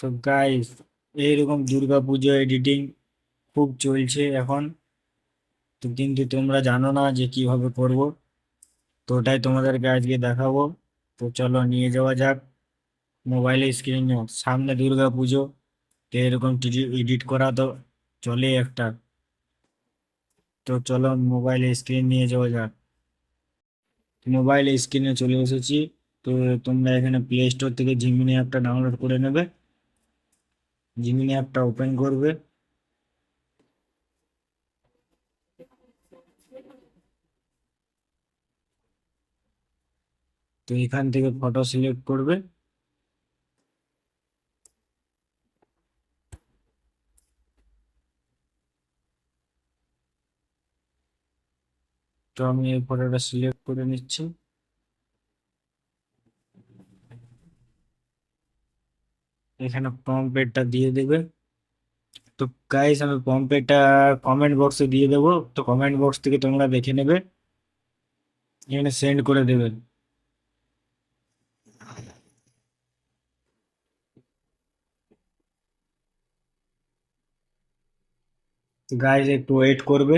So guys এইরকম দুর্গা পুজো editing খুব চলছে এখন। তো কিন্তু তোমরা জানো না যে কীভাবে করব। তো ওটাই তোমাদেরকে আজকে দেখাবো। তো চলো নিয়ে যাওয়া যাক। মোবাইলের স্ক্রিনে সামনে দুর্গা পুজো। তো এরকম এডিট করা তো চলে একটা। তো চলো মোবাইলে স্ক্রিন নিয়ে যাওয়া যাক। মোবাইলে স্ক্রিনে চলে এসেছি। তো তোমরা এখানে প্লে স্টোর থেকে জিমিনি অ্যাপটা ডাউনলোড করে নেবে। জিমিনি অ্যাপটা ওপেন করবে। তো এখান থেকে ফটো সিলেক্ট করবে। তো আমি এই ফটোটা সিলেক্ট করে নিচ্ছি। এখানে পম্পেটটা দিয়ে দেবে। তো গাইস আমি পম্পেটটা কমেন্ট বক্সে দিয়ে দেবো। তো কমেন্ট বক্স থেকে তোমরা দেখে নেবে। এখানে সেন্ড করে দেবে। গাইস একটু ওয়েট করবে।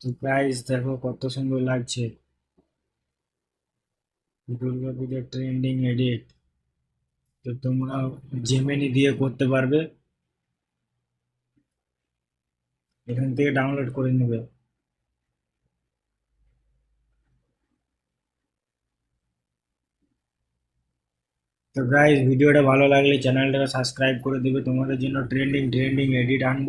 তো গাইস দেখো কত সুন্দর লাগছে। দুর্গা পুজোর ট্রেন্ডিং এডিট তো তোমরা জেমেনি দিয়ে করতে পারবে। এখান থেকে ডাউনলোড করে নেবে। তো গাইস ভিডিওটা ভালো লাগলে চ্যানেলটাকে সাবস্ক্রাইব করে দেবে। তোমাদের জন্য ট্রেন্ডিং ট্রেন্ডিং এডিট আনব।